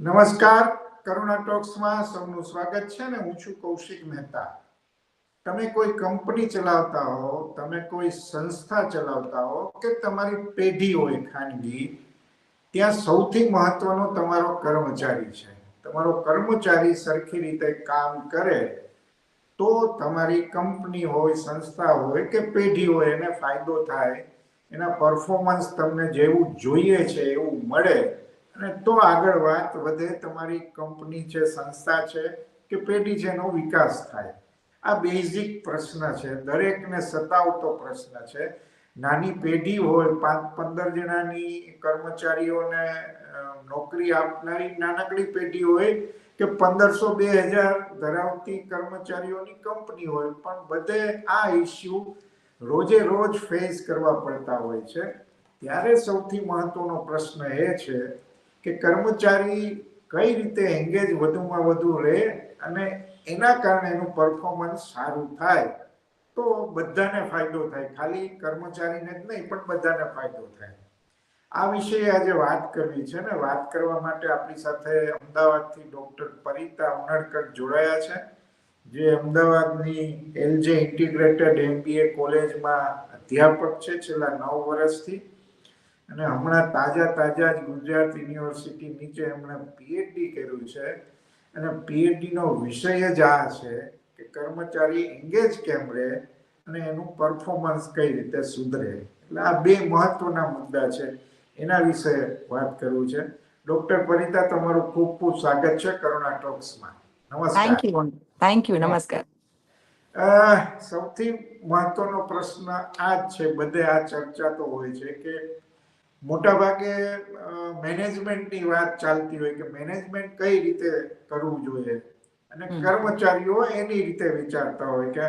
નમસ્કાર. કરુણા ટોક્સમાં સૌનું સ્વાગત છે ને હું છું કૌશિક મહેતા. તમે કોઈ કંપની ચલાવતા હો, તમે કોઈ સંસ્થા ચલાવતા હો કે તમારી પેઢી હોય ખાનગી, ત્યાં સૌથી મહત્વનો તમારો કર્મચારી છે. તમારો કર્મચારી સરખી રીતે કામ કરે તો તમારી કંપની હોય, સંસ્થા હોય કે પેઢી હોય એને ફાયદો થાય, એના પરફોર્મન્સ તમને જેવું જોઈએ છે, એવું મળે અને તો આગળ વાત વધે, તમારી કંપની છે, સંસ્થા છે, કે પેઢી છે એનો વિકાસ થાય. આ બેઝિક પ્રશ્ન છે. દરેકને સતાવતો પ્રશ્ન છે. નાની પેઢી હોય, પાંચ, પંદર જણાની કર્મચારીઓને નોકરી આપનારી નાનકડી પેઢી હોય, કે પંદરસો બે હજાર ધરાવતી કર્મચારીઓની કંપની હોય, પણ બધે આ ઇસ્યુ રોજે રોજ ફેસ કરવા પડતા હોય છે. ત્યારે સૌથી મહત્વનો પ્રશ્ન એ છે કે કર્મચારી કઈ રીતે એંગેજ વધુમાં વધુ રહે અને એના કારણે એનું પરફોર્મન્સ સારું થાય, તો બધાને ફાયદો થાય. ખાલી કર્મચારીને જ નહીં, પણ બધાને ફાયદો થાય. આ વિશે આજે વાત કરવી છે ને. વાત કરવા માટે આપણી સાથે અમદાવાદથી ડોક્ટર પરિતા ઉનડકટ જોડાયા છે, જે અમદાવાદની એલજે ઇન્ટિગ્રેટેડ એમબીએ કોલેજમાં અધ્યાપક છે. છેલ્લા નવ વર્ષથી અને હમણાં તાજા તાજા જ ગુજરાત યુનિવર્સિટી નીચે એમણે પીએચડી કર્યું છે. અને પીએચડીનો વિષય જ આ છે કે કર્મચારી એંગેજ કેમ રહે અને એનું પરફોર્મન્સ કઈ રીતે સુધરે. એટલે આ બે મહત્વના મુદ્દા છે. એના વિશે વાત કરવું છે. ડોક્ટર પરિતા તમારું ખૂબ ખૂબ સ્વાગત છે કરુણા ટોક્સમાં. નમસ્કાર. થેન્ક યુ થેન્ક યુ નમસ્કાર. સૌથી મહત્વનો પ્રશ્ન આ જ છે. બધે આ ચર્ચા તો હોય છે કે મોટાભાગે મેનેજમેન્ટની વાત ચાલતી હોય કે મેનેજમેન્ટ કઈ રીતે કરવું જોઈએ? અને કર્મચારીઓ એની રીતે વિચારતા હોય કે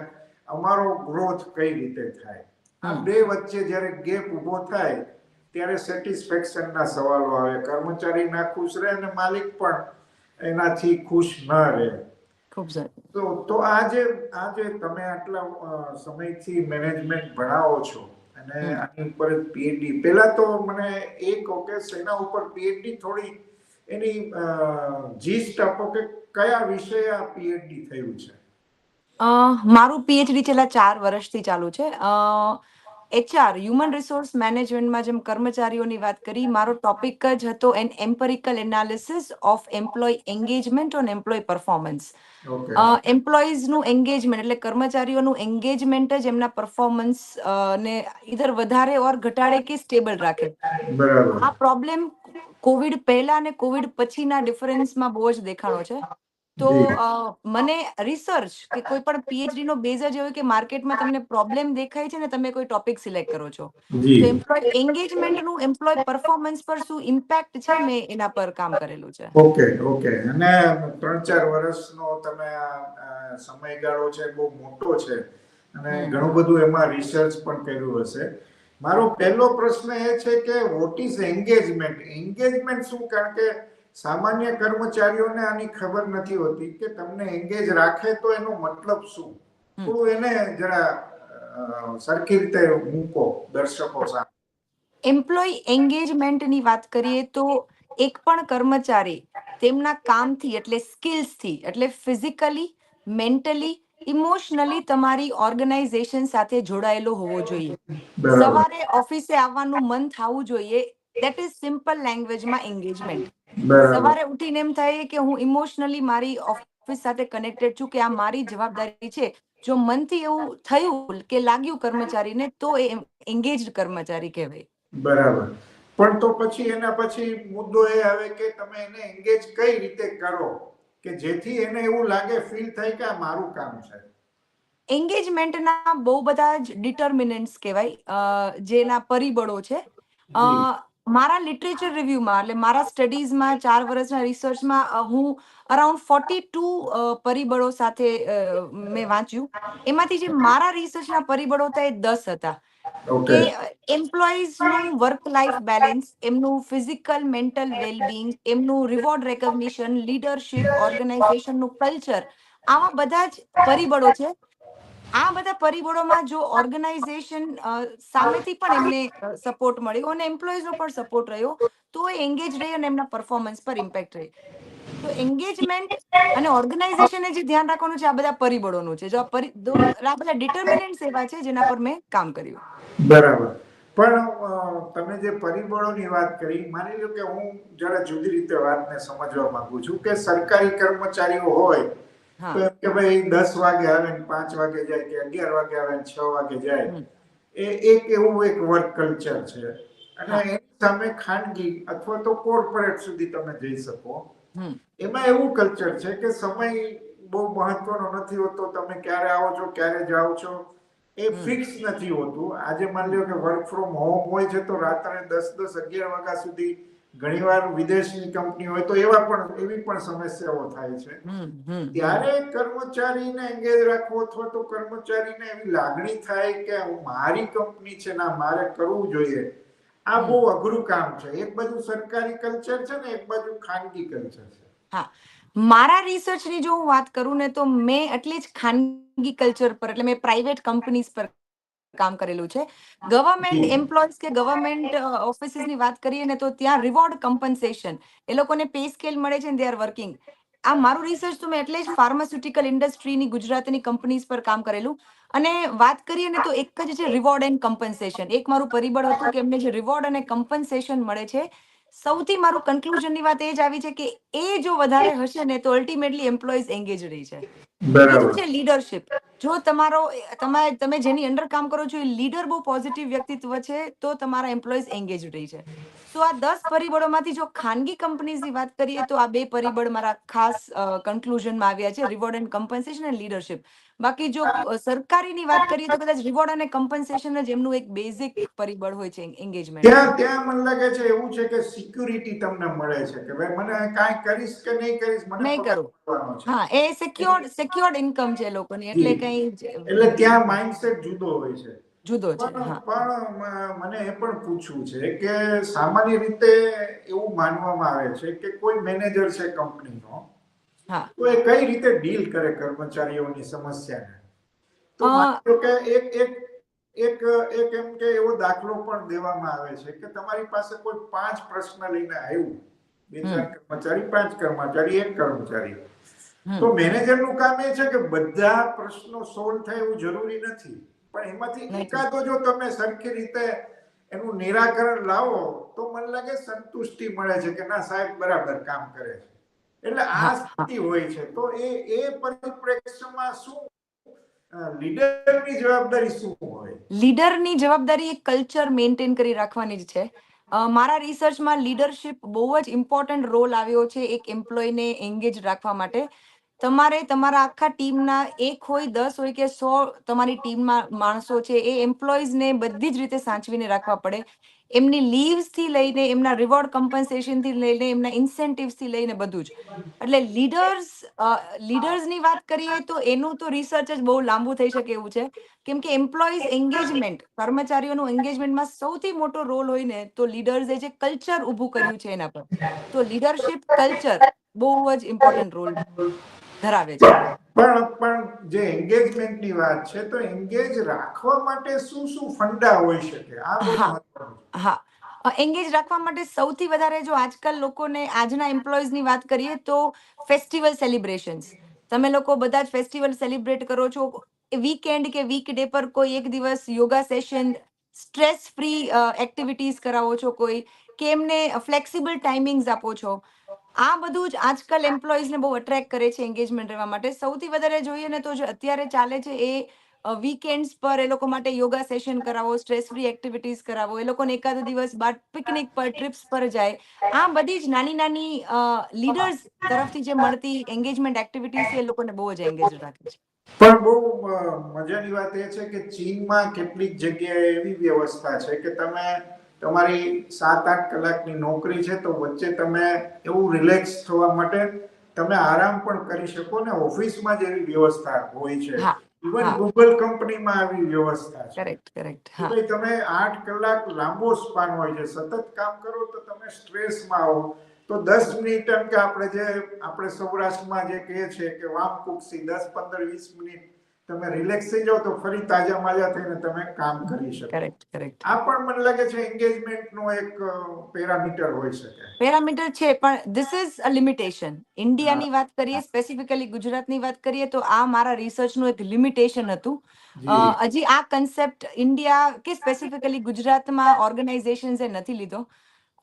અમારો ગ્રોથ કઈ રીતે થાય? આ બે વચ્ચે જ્યારે ગેપ ઊભો થાય ત્યારે સેટિસ્ફેક્શનના સવાલો આવે. કર્મચારી ના ખુશ રહે અને માલિક પણ એનાથી ખુશ ન રહે. તો તો આજે આજે તમે આટલા સમયથી મેનેજમેન્ટ ભણાવો છો અને આની ઉપર પીએચડી પહેલા તો મને એ કહો કે સેના ઉપર પીએચડી થોડી એની જીસ્ટ આપો કે કયા વિષય આ પીએચડી થયું છે? અ, મારું પીએચડી છેલ્લા ચાર વર્ષથી ચાલુ છે. એચઆર હ્યુમન રિસોર્સ મેનેજમેન્ટમાં જેમ કર્મચારીઓની વાત કરી મારો ટોપિક જ હતો an empirical analysis of employ engagement on employ performance એમ્પ્લોઈઝનું engagement એટલે કર્મચારીઓનું એન્ગેજમેન્ટ જ એમના પરફોર્મન્સ ને ઇધર વધારે ઓર ઘટાડે કે સ્ટેબલ રાખે. આ પ્રોબ્લેમ કોવિડ પહેલા અને કોવિડ પછીના ડિફરન્સમાં બહુ જ દેખાણો છે. તો મને રિસર્ચ કે કોઈ પણ પીએચડી નો બેઝ જ એવો કે માર્કેટમાં તમને પ્રોબ્લેમ દેખાય છે ને તમે કોઈ ટોપિક સિલેક્ટ કરો છો. તો એમ્પ્લોય એન્ગેજમેન્ટનું એમ્પ્લોય પરફોર્મન્સ પર શું ઇમ્પેક્ટ છે મેં એના પર કામ કરેલું છે? Okay okay. અને ત્રણ ચાર વર્ષનો તમે સમયગાળો છે બહુ મોટો છે. અને ઘણું બધું એમાં રિસર્ચ પણ કર્યું હશે. મારો પહેલો પ્રશ્ન એ છે કે વોટ ઇઝ એન્ગેજમેન્ટ એન્ગેજમેન્ટ શું? કારણ કે સામાન્ય કર્મચારીઓને આની ખબર નથી હોતી કે તમને એંગેજ રાખે તો એનો મતલબ શું? થોડું એને જરા સરખી રીતે મૂકો દર્શકો સામે. એમ્પ્લોય એન્ગેજમેન્ટની વાત કરીએ તો એક પણ કર્મચારી તેમના કામથી એટલે સ્કિલ્સથી એટલે ફિઝિકલી મેન્ટલી ઇમોશનલી તમારી ઓર્ગેનાઇઝેશન સાથે જોડાયેલો હોવો જોઈએ. સવારે ઓફિસે આવવાનું મન થવું જોઈએ દેટ ઇઝ સિમ્પલ લેંગ્વેજમાં એન્ગેજમેન્ટ સવારે ઉઠીને એમ થાય કે હું ઇમોશનલી મારી ઓફિસ સાથે કનેક્ટેડ છું કે આ મારી જવાબદારી છે. જો મનથી એવું થયું કે લાગ્યું કર્મચારીને તો એ એન્ગેજડ કર્મચારી કહેવાય. બરાબર. પણ તો પછી એના પછી મુદ્દો એ આવે કે તમે એને એન્ગેજ કઈ રીતે કરો? કે જેથી એને એવું લાગે ફીલ થાય કે આ મારું કામ છે. એન્ગેજમેન્ટના બહુ બધા જ ડિટર્મિનન્ટ્સ કહેવાય. જેના પરિબળો છે. મારા લિટરેચર રિવ્યુમાં એટલે મારા સ્ટડીઝમાં ચાર વર્ષના રિસર્ચમાં હું અરાઉન્ડ ફોર્ટી ટુ પરિબળો સાથે મેં વાંચ્યું. એમાંથી જે મારા રિસર્ચના પરિબળો હતા એ દસ હતા. કે એમ્પ્લોઈઝનું વર્ક લાઈફ બેલેન્સ એમનું ફિઝિકલ મેન્ટલ વેલબિંગ એમનું રિવોર્ડ રેકગ્નિશન લીડરશિપ ઓર્ગેનાઇઝેશનનું કલ્ચર આવા બધા જ પરિબળો છે. આ બધા પરિબળોમાં જો ઓર્ગેનાઇઝેશન સામેથી પણ એમને સપોર્ટ મળ્યો અને એમ્પ્લોઈઝનો પણ સપોર્ટ રહ્યો, તો એ એન્ગેજ રહી અને એમના પરફોર્મન્સ પર ઇમ્પેક્ટ રહી. તો એન્ગેજમેન્ટ અને ઓર્ગેનાઇઝેશને જે ધ્યાન રાખવાનું છે, આ બધા પરિબળોનું છે. જો આ બધા ડિટર્મિનન્ટ્સ એવા છે જેના પર મેં કામ કર્યું. બરાબર. પણ તમે જે પરિબળોની વાત કરી, માની લો કે હું જરા જુદી રીતે વાતને સમજવા માંગુ છું કે સરકારી કર્મચારીઓ હોય તો એમ કે ભાઈ દસ વાગે આવે ને પાંચ વાગે જાય કે અગિયાર વાગે આવે ને છ વાગે જાય એ એક એવું એક વર્ક કલ્ચર છે. અને એની સામે ખાનગી અથવા તો કોર્પોરેટ સુધી તમે જઈ શકો. એમાં એવું કલ્ચર છે કે સમય બહુ મહત્વનો નથી હોતો તમે ક્યારે આવો છો ક્યારે જાઓ છો એ ફિક્સ નથી હોતું. આજે માની લો કે વર્ક ફ્રોમ હોમ હોય છે તો રાત્રે દસ દસ અગિયાર વાગ્યા સુધી ઘણીવાર વિદેશી કંપની હોય તો એવા પણ એવી પણ સમસ્યાઓ થાય છે. ત્યારે કર્મચારીને એંગેજ રાખવો અથવા તો કર્મચારીને એવી લાગણી થાય કે મારી કંપની છે ના મારે કરવું જોઈએ આ બહુ અઘરું કામ છે. એક બાજુ સરકારી કલ્ચર છે ને એક બાજુ ખાનગી કલ્ચર છે. હા. મારા રિસર્ચની જો હું વાત કરું ને તો મેં એટલી જ ખાનગી કલ્ચર પર એટલે મેં પ્રાઇવેટ કંપનીઝ પર કામ કરેલું છે. ગવર્મેન્ટ એમ્પ્લોઈઝ કે ગવર્મેન્ટ ઓફિસીસની વાત કરીએ ને તો ત્યાં રિવોર્ડ કમ્પન્સેશન એ લોકોને પે સ્કેલ મળે છે ને દે આર વર્કિંગ આ મારું રિસર્ચ તો મેં એટલે જ ફાર્માસ્યુટિકલ ઇન્ડસ્ટ્રીની ગુજરાતની કંપનીઝ પર કામ કરેલું. અને વાત કરીએ ને તો એક જ છે રિવોર્ડ એન્ડ કમ્પન્સેશન એક મારું પરિબળ હતું કે એમને જે રિવોર્ડ અને કમ્પન્સેશન મળે છે સૌથી મારું કન્ક્લુઝનની વાત એ જ આવી છે કે એ જો વધારે હશે ને તો અલ્ટિમેટલી એમ્પ્લોઈઝ એન્ગેજ રહી છે. બીજું છે લીડરશિપ જો તમારો તમે તમે જેની અંડર કામ કરો છો એ લીડર બહુ પોઝિટિવ વ્યક્તિત્વ છે તો તમારા એમ્પ્લોઈઝ એન્ગેજ રહી છે. તો આ દસ પરિબળોમાંથી જો ખાનગી કંપનીઝની વાત કરીએ તો આ બે પરિબળ મારા ખાસ કન્ક્લુઝનમાં આવ્યા છે રિવોર્ડ એન્ડ કમ્પન્સેશન અને લીડરશિપ બાકી જો સરકારીની વાત કરીએ તો કદાચ રિવોર્ડ અને કમ્પન્સેશન જ એમનું એક બેઝિક પરિબળ હોય છે એન્ગેજમેન્ટ ત્યાં ત્યાં મને લાગે છે એવું છે કે સિક્યુરિટી તમને મળે છે કે ભાઈ મને કાંઈ કરીશ કે નહીં કરીશ મને નહીં કરું. હા એ સિક્યોર્ડ સિક્યોર્ડ ઇન્કમ છે લોકોની એટલે કઈ એટલે ત્યાં માઇન્ડસેટ જુદો હોય છે. જુદો છે પણ મને એ પણ પૂછવું છે કે સામાન્ય રીતે એવું માનવામાં આવે છે કે કોઈ મેનેજર છે કંપનીનો તો એ કઈ રીતે ડીલ કરે કર્મચારીઓની સમસ્યાને? તો અ, કે એક એક એક એક એમ કે એવો દાખલો પણ દેવામાં આવે છે કે તમારી પાસે કોઈ પાંચ પ્રશ્ન લઈને આવ્યું. બે ચાર કર્મચારી પાંચ કર્મચારી એક કર્મચારી. તો મેનેજરનું કામ એ છે કે બધા પ્રશ્નો સોલ્વ થાય એવું જરૂરી નથી. પણ એમાંથી. એકાદો જો તમે સરખી રીતે એનું નિરાકરણ લાવો તો મને લાગે સંતુષ્ટિ મળે છે કે ના સાહેબ બરાબર કામ કરે છે. એટલે આ સ્થિતિ હોય છે. તો એ એ પરિપ્રેક્ષ્યમાં શું લીડરની જવાબદારી શું હોય? લીડરની જવાબદારી એક કલ્ચર મેન્ટેન કરી રાખવાની જ છે. મારા રિસર્ચમાં લીડરશિપ બહુ જ ઇમ્પોર્ટન્ટ રોલ આવ્યો છે એક એમ્પ્લોયને એન્ગેજ રાખવા માટે. તમારે તમારા આખા ટીમના એક હોય દસ હોય કે સો તમારી ટીમમાં માણસો છે એ એમ્પ્લોઈઝને બધી જ રીતે સાચવીને રાખવા પડે. એમની લીવ્સથી લઈને, એમના રિવોર્ડ કમ્પન્સેશનથી લઈને, એમના ઇન્સેન્ટિવ્સથી લઈને બધું જ. એટલે લીડર્સ લીડર્સની વાત કરીએ તો એનું તો રિસર્ચ જ બહુ લાંબુ થઈ શકે એવું છે. કેમ કે એમ્પ્લોઈઝ એન્ગેજમેન્ટ કર્મચારીઓનું એન્ગેજમેન્ટમાં સૌથી મોટો રોલ હોય ને, તો લીડર્સે જે કલ્ચર ઊભું કર્યું છે એના પર. તો લીડરશિપ કલ્ચર બહુ જ ઇમ્પોર્ટન્ટ રોલ ધરાવે છે. પણ પણ જે એન્ગેજમેન્ટની વાત છે તો એન્ગેજ રાખવા માટે શું શું ફંડા હોઈ શકે? આ હા. હા. એન્ગેજ રાખવા માટે સૌથી વધારે જો આજકાલ લોકોને આજના એમ્પ્લોઈઝની વાત કરીએ તો ફેસ્ટિવલ સેલિબ્રેશન્સ તમે લોકો બધા જ ફેસ્ટિવલ સેલિબ્રેટ કરો છો. વીકેન્ડ કે વીક ડે પર કોઈ એક દિવસ yoga session stress free activities કરાવો છો કોઈ કે એમને ફ્લેક્સિબલ ટાઈમિંગ્સ આપો છો. આ બધું જ આજકાલ એમ્પ્લોઈઝને બહુ અટ્રેક્ટ કરે છે એન્ગેજમેન્ટ રહેવા માટે. સૌથી વધારે જોઈએ ને તો જે અત્યારે ચાલે છે એ વીકેન્ડ્સ પર એ લોકો માટે યોગા સેશન કરાવો સ્ટ્રેસ ફ્રી એક્ટિવિટીઝ કરાવો, એ લોકોને એકાદ દિવસ બાર પિકનિક પર ટ્રીપ્સ પર જાય. આ બધી જ નાની નાની લીડર્સ તરફથી જે મળતી એન્ગેજમેન્ટ એક્ટિવિટીઝ એ લોકોને બહુ જ એન્ગેજ રાખે છે. પણ બહુ મજાની વાત એ છે કે ચીનમાં કેટલીક જગ્યાએ એવી વ્યવસ્થા છે કે તમે તમારી સાત આઠ કલાકની નોકરી છે તો વચ્ચે તમે એવું રિલેક્સ થવા માટે તમે આરામ પણ કરી શકો ને ઓફિસમાં જેવી વ્યવસ્થા હોય છે. ઇવન ગૂગલ કંપનીમાં આવી વ્યવસ્થા છે. કરેક્ટ કરેક્ટ હા. તમે આઠ કલાક લાંબો સ્પાન હોય છે સતત કામ કરો તો તમે સ્ટ્રેસમાં આવો. તો દસ મિનિટ એમ કે આપણે જે આપણે સૌરાષ્ટ્રમાં જે કહે છે કે વામ કુક્ષી દસ પંદર વીસ મિનિટ તમે રિલેક્સ થઈ જાઓ તો ફરી તાજા માજા થઈને તમે કામ કરી શકો. કરેક્ટ કરેક્ટ આ પણ મને લાગે છે એન્ગેજમેન્ટ નો એક પેરામીટર હોઈ શકે. પેરામીટર છે પણ ધીસ ઇઝ અ લિમિટેશન ઇન્ડિયાની વાત કરીએ સ્પેસિફિકલી ગુજરાતની વાત કરીએ તો આ મારા રિસર્ચનું એક લિમિટેશન હતું. હજી આ કન્સેપ્ટ ઇન્ડિયા કે સ્પેસિફિકલી ગુજરાતમાં ઓર્ગેનાઇઝેશન્સે નથી લીધો.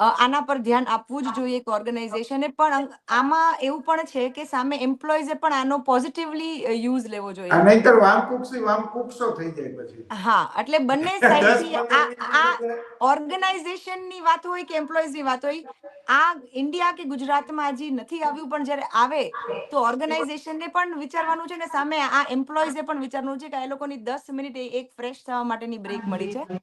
આના પર ધ્યાન આપવું જ જોઈએ એક ઓર્ગેનાઇઝેશને પણ આમાં એવું પણ છે કે સામે એમ્પ્લોઈઝે પણ આનો પોઝિટિવલી યુઝ લેવો જોઈએ. નહીતર વામકુક્ષી વામકુક્ષો થઈ જાય પછી. હા એટલે બંને સાઈડથી આ ઓર્ગેનાઇઝેશનની વાત હોય કે એમ્પ્લોઈઝની વાત હોય આ ઇન્ડિયા કે ગુજરાતમાં હજી નથી આવ્યું પણ જ્યારે આવે તો ઓર્ગેનાઇઝેશનને પણ વિચારવાનું છે ને સામે આ એમ્પ્લોઈઝે પણ વિચારવાનું છે કે આ લોકોની દસ મિનિટ એક ફ્રેશ થવા માટેની બ્રેક મળી છે.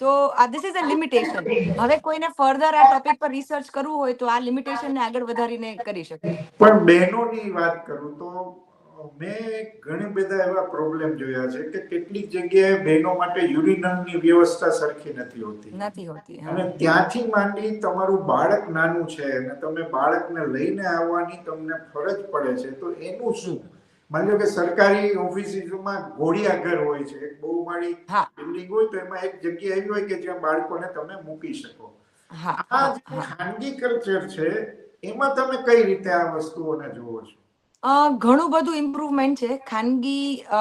તો આ ધીસ ઇઝ અ લિમિટેશન હવે કોઈને ફર્ધર આ ટોપિક પર રિસર્ચ કરવું હોય તો આ લિમિટેશનને આગળ વધારીને કરી શકે પણ બહેનોની વાત કરું તો મેં ઘણી બધા એવા પ્રોબ્લેમ જોયા છે કે કેટલીક જગ્યાએ બહેનો માટે યુરિનલની વ્યવસ્થા સરખી નથી હોતી. નથી હોતી અને ત્યાંથી માંડી તમારું બાળક નાનું છે અને તમે બાળકને લઈને આવવાની તમને ફરજ પડે છે તો એનું શું? માની લો કે સરકારી ઓફિસમાં ઘોડિયા ઘર હોય છે એક બહુ માળી બિલ્ડિંગ હોય તો એમાં એક જગ્યા એવી હોય કે જ્યાં બાળકોને તમે મૂકી શકો. આ જે ખાનગી કલ્ચર છે એમાં તમે કઈ રીતે આ વસ્તુઓને જુઓ છો? અ, ઘણું બધું ઇમ્પ્રુવમેન્ટ છે. ખાનગી અ,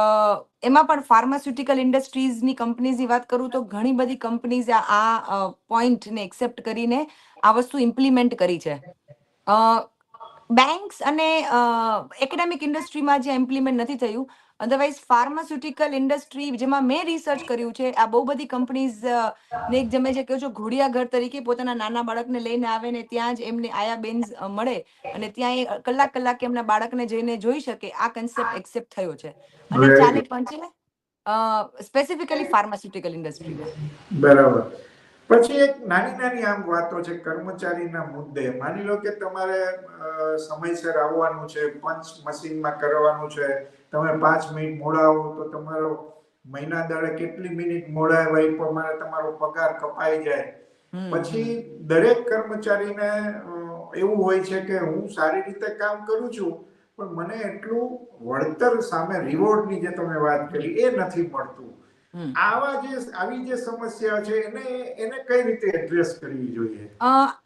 એમાં પણ ફાર્માસ્યુટિકલ ઇન્ડસ્ટ્રીઝની કંપનીઝની વાત કરું તો ઘણી બધી કંપનીઝ આ પોઈન્ટને એક્સેપ્ટ કરીને આ વસ્તુ ઇમ્પ્લિમેન્ટ કરી છે. બેન્ક્સ અને એકેડેમિક ઇન્ડસ્ટ્રીમાં જે ઇમ્પ્લિમેન્ટ નથી થયું અધરવાઇઝ ફાર્માસ્યુટિકલ ઇન્ડસ્ટ્રી જેમાં મેં રિસર્ચ કર્યું છે આ બહુ બધી કંપનીઝ ને તમે જે કહો છો ઘોડિયા ઘર તરીકે પોતાના નાના બાળકને લઈને આવે ને ત્યાં જ એમને આયા બેન્સ મળે અને ત્યાં એ કલાક કલાક એમના બાળકને જઈને જોઈ શકે આ કન્સેપ્ટ એક્સેપ્ટ થયો છે. અને ચાલી ચાલે પણ છે સ્પેસિફિકલી ફાર્માસ્યુટિકલ ઇન્ડસ્ટ્રીમાં બરાબર. પછી એક નાની નાની આમ વાતો છે કર્મચારીના મુદ્દે. માની લો કે તમારે સમયસર આવવાનું છે પંચ મશીનમાં કરવાનું છે તમે પાંચ મિનિટ મોડા આવો તો તમારો મહિના દાડે કેટલી મિનિટ મોડા આવ્યા એ પ્રમાણે તમારો પગાર કપાઈ જાય. પછી દરેક કર્મચારીને એવું હોય છે કે હું સારી રીતે કામ કરું છું પણ મને એટલું વળતર સામે રિવોર્ડની જે તમે વાત કરી એ નથી મળતું. આવા જે આવી જે સમસ્યા છે એને એને કઈ રીતે એડ્રેસ કરવી જોઈએ?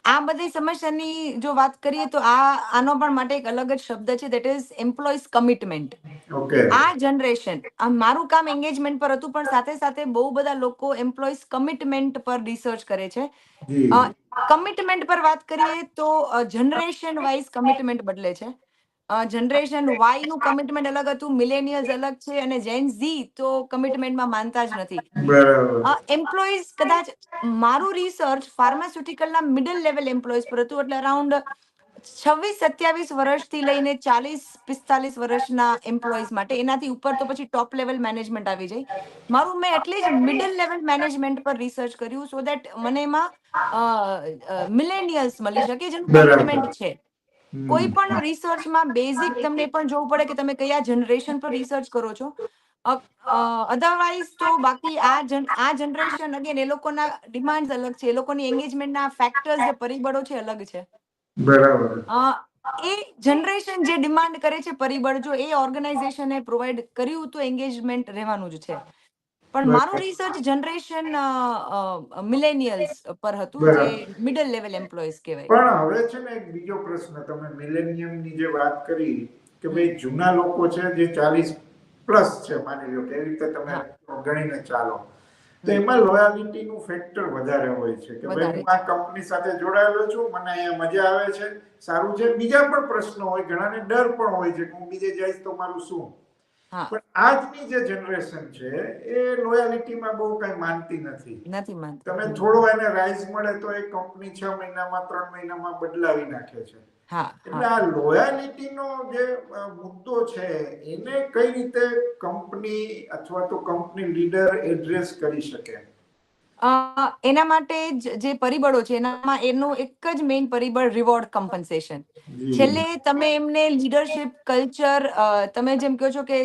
આ બધી સમસ્યાની જો વાત કરીએ તો આ આનો પણ માટે એક અલગ જ શબ્દ છે that is employees commitment okay. આ જનરેશન આ મારું કામ એન્ગેજમેન્ટ પર હતું પણ સાથે સાથે બહુ બધા લોકો એમ્પ્લોઈઝ કમિટમેન્ટ પર રિસર્ચ કરે છે. કમિટમેન્ટ પર વાત કરીએ તો જનરેશન વાઇઝ કમિટમેન્ટ બદલે છે. જનરેશન વાયનું કમિટમેન્ટ અલગ હતું મિલેનિયલ્સ અલગ છે અને જેન ઝી તો કમિટમેન્ટમાં માનતા જ નથી. એમ્પ્લોઈઝ કદાચ મારું રિસર્ચ ફાર્માસ્યુટિકલના મિડલ લેવલ એમ્પ્લોઈઝ પર હતું એટલે અરાઉન્ડ છવ્વીસ સત્યાવીસ વર્ષથી લઈને ચાલીસ પિસ્તાલીસ વર્ષના એમ્પ્લોઈઝ માટે. એનાથી ઉપર તો પછી ટોપ લેવલ મેનેજમેન્ટ આવી જાય. મારું મેં એટલે જ મિડલ લેવલ મેનેજમેન્ટ પર રિસર્ચ કર્યું સો દેટ મને એમાં મિલેનિયલ્સ મળી શકે જેનું કમિટમેન્ટ છે. કોઈ પણ રિસર્ચમાં બેઝિક તમને પણ જોવું પડે કે તમે કયા જનરેશન પર રિસર્ચ કરો છો. અધરવાઇઝ તો બાકી આ જન આ જનરેશન અગેન એ લોકોના ડિમાન્ડ અલગ છે. એ લોકોની એંગેજમેન્ટના ફેક્ટર્સ જે પરિબળો છે અલગ છે. બરાબર. અ, એ જનરેશન જે ડિમાન્ડ કરે છે પરિબળ જો એ ઓર્ગેનાઇઝેશને પ્રોવાઈડ કર્યું તો એંગેજમેન્ટ રહેવાનું જ છે. પણ મારું રિસર્ચ જનરેશન મિલેનિયલ્સ પર હતું જે મિડલ લેવલ એમ્પ્લોઈઝ કહેવાય. પણ હવે છે ને એક બીજો પ્રશ્ન તમે મિલેનિયમની જે વાત કરી કે ભાઈ જૂના લોકો છે જે ચાલીસ પ્લસ છે માની લો કે એવી રીતે તમે ગણીને ચાલો. તો એમાં લોયાલિટી નું ફેક્ટર વધારે હોય છે કે ભાઈ હું આ કંપની સાથે જોડાયેલો છું મને અહીંયા મજા આવે છે. સારું છે. બીજા પણ પ્રશ્નો હોય ઘણાને ડર પણ હોય છે કે હું બીજે જઈશ તો મારું શું? પણ આજની જે જનરેશન છે એ લોયાલિટીમાં બહુ કઈ માનતી નથી. નથી માનતી. તમે થોડો એને રાઈઝ મળે તો એ કંપની છ મહિનામાં ત્રણ મહિનામાં બદલાવી નાખે છે. એટલે આ લોયાલિટીનો જે મુદ્દો છે એને કઈ રીતે કંપની અથવા તો કંપની લીડર એડ્રેસ કરી શકે? એના માટે જ પરિબળો છે એનામાં એનું એક જ મેઇન પરિબળ રિવોર્ડ કમ્પન્સેશન છેલ્લે તમે એમને લીડરશિપ કલ્ચર તમે જેમ કહો છો કે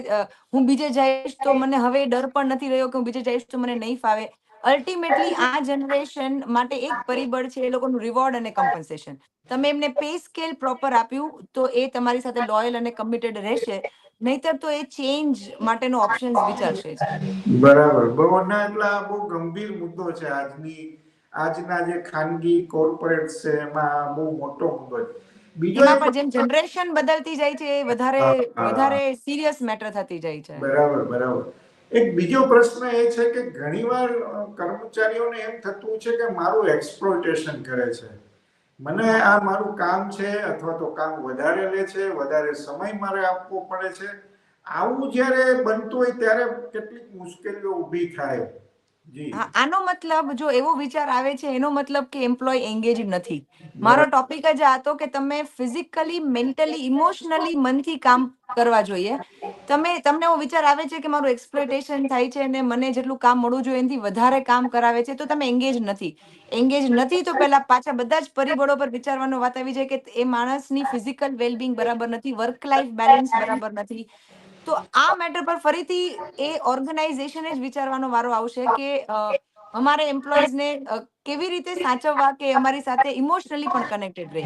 હું બીજે જઈશ તો મને હવે ડર પણ નથી રહ્યો કે હું બીજે જઈશ તો મને નહીં ફાવે. અલ્ટિમેટલી આ જનરેશન માટે એક પરિબળ છે એ લોકોનું રિવોર્ડ અને કમ્પન્સેશન તમે એમને પે સ્કેલ પ્રોપર આપ્યું તો એ તમારી સાથે લોયલ અને કમિટેડ રહેશે. નહીતર તો એ ચેન્જ માટેનો ઓપ્શન્સ વિચારશે જ. બરાબર. બહુ ના એટલે આ બહુ ગંભીર મુદ્દો છે આજની આજના જે ખાનગી કોર્પોરેટ છે એમાં બહુ મોટો મુદ્દો છે. બીજો પણ જેમ જનરેશન બદલતી જાય છે એ વધારે. વધારે સિરિયસ મેટર થતી જાય છે. બરાબર બરાબર. એક બીજો પ્રશ્ન એ છે કે ઘણીવાર કર્મચારીઓને એમ થતું છે કે મારું એક્સપ્લોઇટેશન કરે છે. મને આ મારું કામ છે અથવા તો કામ વધારે લે છે, વધારે સમય મારે આપવો પડે છે. આવું જ્યારે બનતું હોય ત્યારે કેટલીક મુશ્કેલીઓ ઊભી થાય. આનો મતલબ જો એવો વિચાર આવે છે એનો મતલબ કે એમ્પ્લોય એન્ગેજ નથી. મારો ટોપિક જ હતો કે તમે ફિઝિકલી મેન્ટલી ઇમોશનલી મનથી કામ કરવા જોઈએ. તમે તમને એવો વિચાર આવે છે કે મારું એક્સપ્લોઇટેશન થાય છે અને મને જેટલું કામ મળવું જોઈએ એનાથી વધારે કામ કરાવે છે તો તમે એન્ગેજ નથી. એન્ગેજ નથી તો પહેલા પાછા બધા જ પરિબળો પર વિચારવાનો વાત આવી જાય કે એ માણસની ફિઝિકલ વેલબિંગ બરાબર નથી વર્ક લાઈફ બેલેન્સ બરાબર નથી. તો આ મેટર પર ફરીથી એ ઓર્ગેનાઇઝેશન જ વિચારવાનો વારો આવશે કે અમારે અમારે એમ્પ્લોઈઝને કેવી રીતે સાચવવા કે અમારી સાથે ઇમોશનલી પણ કનેક્ટેડ રહે.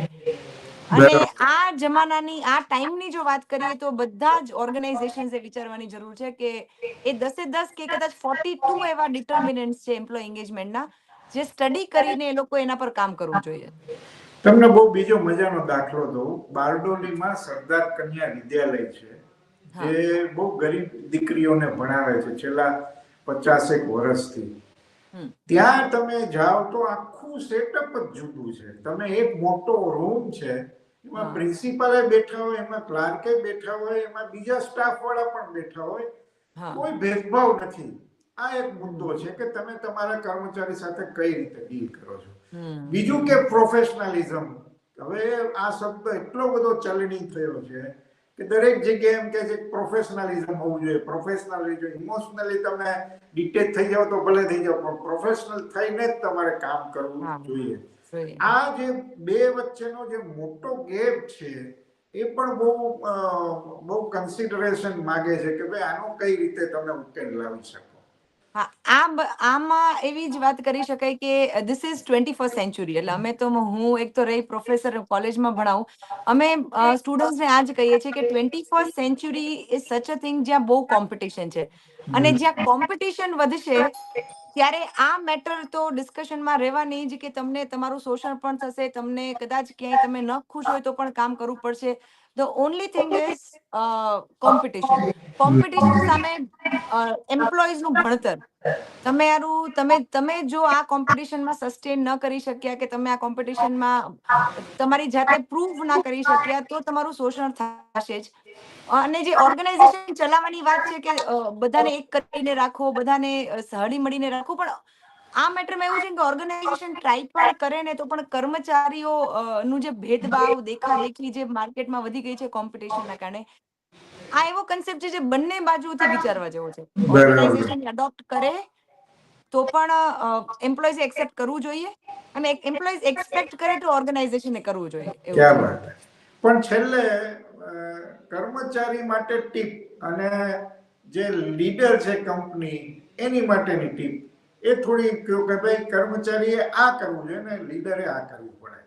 અને આ જમાનાની આ ટાઈમની જો વાત કરીએ તો બધા જ ઓર્ગેનાઇઝેશન્સે વિચારવાની જરૂર છે કે એ દસે દસ કે કદાચ ફોર્ટી ટુ એવા ડિટર્મિનન્ટ છે એમ્પ્લોય એન્ગેજમેન્ટના જે સ્ટડી કરીને એ લોકો એના પર કામ કરવું જોઈએ. તમને બહુ બીજો મજાનો દાખલો દઉં. બારડોલીમાં સરદાર કન્યા વિદ્યાલય છે. જે બહુ ગરીબ દીકરીઓને ભણાવે છે છેલ્લા પચાસેક વર્ષથી. ત્યાં તમે જાઓ તો આખું સેટઅપ જ જુદું છે. તમે એક મોટો રૂમ છે એમાં પ્રિન્સિપાલે બેઠા હોય એમાં ક્લાર્કે બેઠા હોય એમાં બીજા સ્ટાફ વાળા પણ બેઠા હોય. કોઈ ભેદભાવ નથી. આ એક મુદ્દો છે કે તમે તમારા કર્મચારી સાથે કઈ રીતે ડીલ કરો છો. બીજું કે પ્રોફેશનલિઝમ હવે આ શબ્દ એટલો બધો ચલણી થયો છે કે દરેક જગ્યાએ એમ કે છે પ્રોફેશનલિઝમ હોવું જોઈએ. પ્રોફેશનલિઝમ ઇમોશનલી તમે ડિટેચ થઈ જાઓ તો ભલે થઈ જાવ પણ પ્રોફેશનલ થઈને જ તમારે કામ કરવું જોઈએ. જોઈએ. આ જે બે વચ્ચેનો જે મોટો ગેપ છે એ પણ બહુ બહુ કન્સિડરેશન માગે છે કે ભાઈ આનો કઈ રીતે તમે ઉકેલ લાવી શકો? હા આ આમાં એવી જ વાત કરી શકાય કે this is twenty first century એટલે અમે તો હું એક તો રહી પ્રોફેસર કોલેજમાં ભણાવું. અમે સ્ટુડન્ટ્સને આ જ કહીએ છીએ કે ટ્વેન્ટી ફર્સ્ટ સેન્ચુરી ઇઝ સચ અ થિંગ જ્યાં બહુ કોમ્પિટિશન છે. અને જ્યાં કોમ્પિટિશન વધશે ત્યારે આ મેટર તો ડિસ્કશનમાં રહેવાની જ કે તમને તમારું શોષણ પણ થશે તમને કદાચ ક્યાંય તમે ન ખુશ હોય તો પણ કામ કરવું પડશે. The only thing is competition competition સામે એમ્પ્લોઈઝનું ભણતર. તમે યારું તમે તમે જો આ કોમ્પિટિશનમાં સસ્ટેન ન કરી શક્યા કે તમે આ કોમ્પિટિશનમાં તમારી જાતે પ્રૂવ ના કરી શક્યા તો તમારું શોષણ થશે જ. અને જે ઓર્ગેનાઇઝેશન ચલાવવાની વાત છે કે બધાને એક કરીને રાખો બધાને સહળી મળીને રાખો પણ આ મેટરમાં એવું છે કે ઓર્ગેનાઇઝેશન ટ્રાય પણ કરે ને તો પણ કર્મચારીઓ નું જે ભેદભાવ દેખાદેખી જે માર્કેટમાં વધી ગઈ છે કોમ્પિટિશનના કારણે આ એવો કન્સેપ્ટ છે જે બંને બાજુથી વિચારવા જેવો છે. ઓર્ગેનાઇઝેશન એડોપ્ટ કરે તો પણ એમ્પ્લોઈઝ એક્સેપ્ટ કરવું જોઈએ અને એમ્પ્લોઈઝ એક્સપેક્ટ કરે તો ઓર્ગેનાઇઝેશને કરવું જોઈએ. એવું ક્યાં. વાત પણ છેલ્લે કર્મચારી માટે ટીપ અને જે લીડર છે કંપની એની માટેની ટીપ. એ થોડી કહ્યું કે ભાઈ કર્મચારીએ આ કરવું જોઈએ ને લીડરે આ કરવું પડે.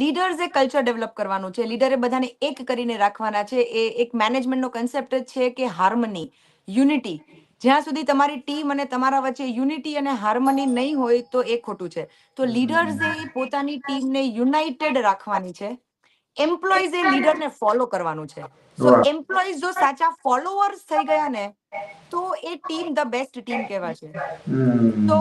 લીડર્સે કલ્ચર ડેવલપ કરવાનું છે. લીડરે બધાને એક કરીને રાખવાના છે. એ એક મેનેજમેન્ટનો કન્સેપ્ટ જ છે કે હાર્મની યુનિટી. જ્યાં સુધી તમારી ટીમ અને તમારા વચ્ચે યુનિટી અને હાર્મની નહીં હોય તો એ ખોટું છે. તો લીડર્સે પોતાની ટીમને યુનાઇટેડ રાખવાની છે. એમ્પ્લોઈઝે લીડરને ફોલો કરવાનું છે. સો. એમ્પ્લોઈઝ જો સાચા ફોલોઅર્સ થઈ ગયા ને તો એ ટીમ ધ બેસ્ટ ટીમ કહેવાશે છે. તો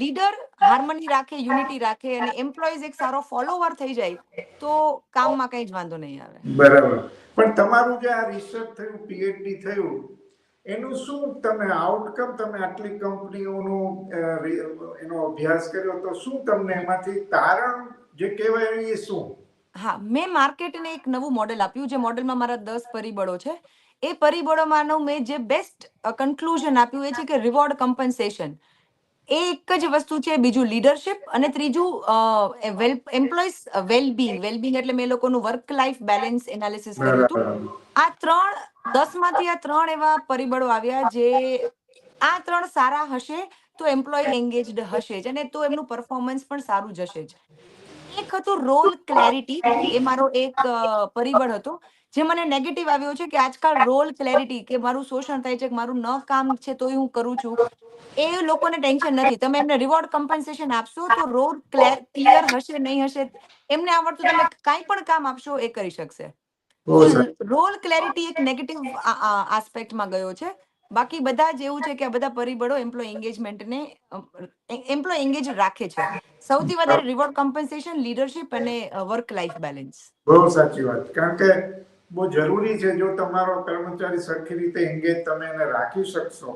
લીડર હાર્મની રાખે યુનિટી રાખે અને એમ્પ્લોઈઝ એક સારો ફોલોવર થઈ જાય તો કામમાં કઈ જ વાંધો નહીં આવે. બરાબર. પણ તમારું જે આ રિસર્ચ થયું પીએચડી થયું એનું શું તમે આઉટકમ તમે આટલી કંપનીઓનું એનો અભ્યાસ કર્યો તો શું તમને એમાંથી તારણ જે કહેવાય એ શું? હા મેં માર્કેટને એક નવું મોડેલ આપ્યું જે મોડેલમાં મારા દસ પરિબળો છે. એ પરિબળોમાંનું મેં જે બેસ્ટ કન્ક્લુઝન આપ્યું એ છે કે રિવોર્ડ કમ્પન્સેશન એ એક જ વસ્તુ છે બીજું લીડરશિપ અને ત્રીજું વેલ એમ્પ્લોઈઝ વેલબીંગ વેલબીંગ એટલે મેં લોકોનું વર્ક લાઈફ બેલેન્સ એનાલિસિસ કર્યું હતું. આ ત્રણ દસમાંથી આ ત્રણ એવા પરિબળો આવ્યા જે આ ત્રણ સારા હશે તો એમ્પ્લોય એન્ગેજડ હશે જ અને તો એમનું પરફોર્મન્સ પણ સારું જશે જ. એક હતું રોલ ક્લેરિટી એ મારો એક પરિબળ હતો જે મને નેગેટિવ આવ્યો છે કે આજકાલ રોલ ક્લેરિટી કે મારું શોષણ થાય છે કે મારું ન કામ છે તોય હું કરું છું એ લોકોને ટેન્શન નથી. તમે એમને રિવોર્ડ કમ્પન્સેશન આપશો તો રોલ ક્લિયર હશે નહીં હશે એમને આવડતું તમે કાંઈ પણ કામ આપશો એ કરી શકશે. રોલ ક્લેરિટી એક નેગેટિવ આસ્પેક્ટમાં ગયો છે. બાકી બધા જ એવું છે કે આ બધા પરિબળો એમ્પ્લોય એન્ગેજમેન્ટને એમ્પ્લોય એન્ગેજ રાખે છે. સૌથી વધારે રિવોર્ડ કમ્પન્સેશન લીડરશિપ અને વર્ક લાઈફ બેલેન્સ બહુ સાચી વાત. કારણ કે બહુ જરૂરી છે, જો તમારો કર્મચારી સરખી રીતે એન્ગેજ તમે એને રાખી શકશો,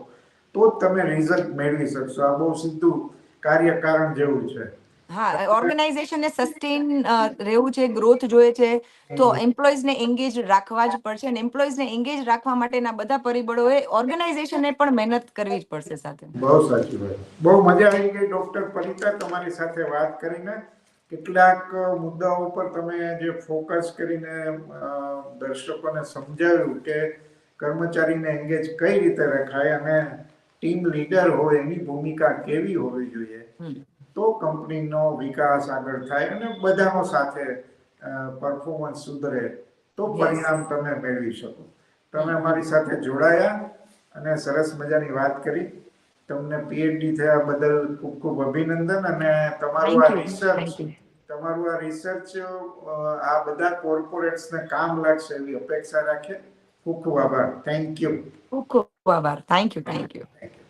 તો જ તમે રિઝલ્ટ મેળવી શકશો. આ બહુ સીધું કાર્યકારણ જેવું છે. હા ઓર્ગેનાઇઝેશનને સસ્ટેન રહેવું છે ગ્રોથ જોઈએ છે. તો એમ્પ્લોઈઝને એન્ગેજ રાખવા જ પડશે અને એમ્પ્લોઈઝને એન્ગેજ રાખવા માટેના બધા પરિબળોએ ઓર્ગેનાઇઝેશનને પણ મહેનત કરવી જ પડશે સાથે. બહુ સાચી વાત. બહુ મજા આવી ગઈ ડોક્ટર પરિતા તમારી સાથે વાત કરીને. કેટલાક મુદ્દાઓ પર તમે જે ફોકસ કરીને દર્શકોને સમજાવ્યું કે કર્મચારીને એન્ગેજ કઈ રીતે રખાય અને ટીમ લીડર હોય એની ભૂમિકા કેવી હોવી જોઈએ. તો કંપનીનો વિકાસ આગળ થાય અને બધાનો સાથે પરફોર્મન્સ સુધરે તો પરિણામ તમે મેળવી શકો. તમે અમારી સાથે જોડાયા અને સરસ મજાની વાત કરી. તમને પીએચડી થયા બદલ ખૂબ ખૂબ અભિનંદન અને તમારું આ રિસર્ચ તમારું આ રિસર્ચ આ બધા કોર્પોરેટ્સને કામ લાગશે એવી અપેક્ષા રાખીએ. ખૂબ ખૂબ આભાર. થેન્ક યુ ખૂબ ખૂબ આભાર. Thank you thank you thank you